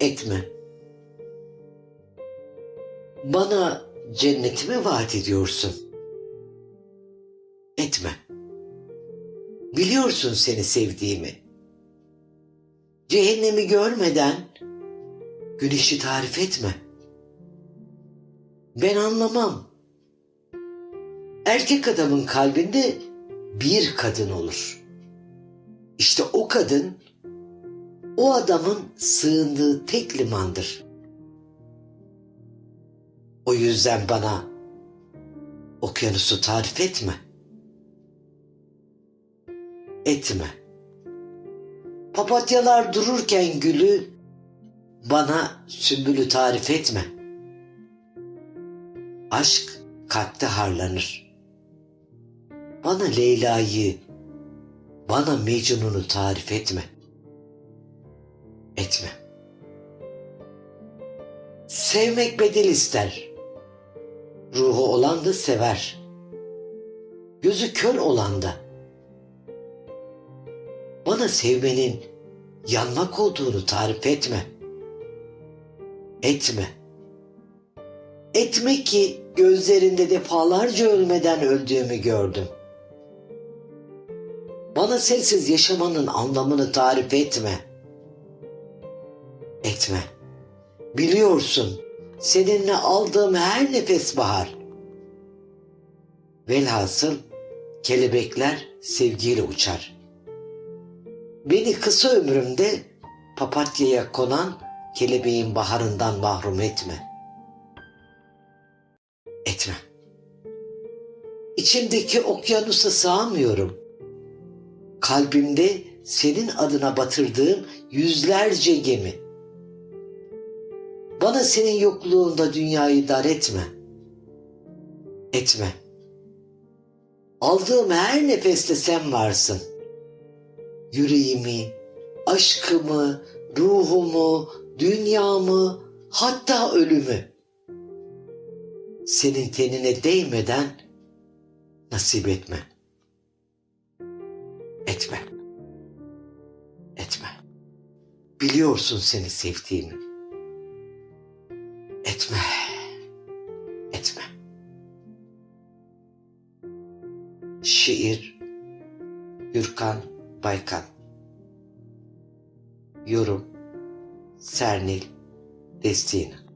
Etme. Bana cennetimi vaat ediyorsun. Etme. Biliyorsun seni sevdiğimi. Cehennemi görmeden güneşi tarif etme. Ben anlamam. Erkek adamın kalbinde bir kadın olur. İşte o kadın o adamın sığındığı tek limandır. O yüzden bana okyanusu tarif etme. Etme. Papatyalar dururken gülü bana sümbülü tarif etme. Aşk kalpte harlanır. Bana Leyla'yı, bana Mecnun'u tarif etme. Sevmek bedel ister. Ruhu olan da sever. Gözü kör olan da. Bana sevmenin yanmak olduğunu tarif etme. Etme. Etme ki gözlerinde defalarca ölmeden öldüğümü gördüm. Bana sensiz yaşamanın anlamını tarif etme. Etme. Biliyorsun seninle aldığım her nefes bahar. Velhasıl kelebekler sevgiyle uçar. Beni kısa ömrümde papatyaya konan kelebeğin baharından mahrum etme. Etme. İçimdeki okyanusa sığamıyorum. Kalbimde senin adına batırdığım yüzlerce gemi. Bana senin yokluğunda dünyayı dar etme. Etme. Aldığım her nefeste sen varsın. Yüreğimi, aşkımı, ruhumu, dünyamı, hatta ölümü senin tenine değmeden nasip etme. Etme. Etme. Biliyorsun seni sevdiğimi. Şiir Gürkan Baykan Yorum Sernil Destina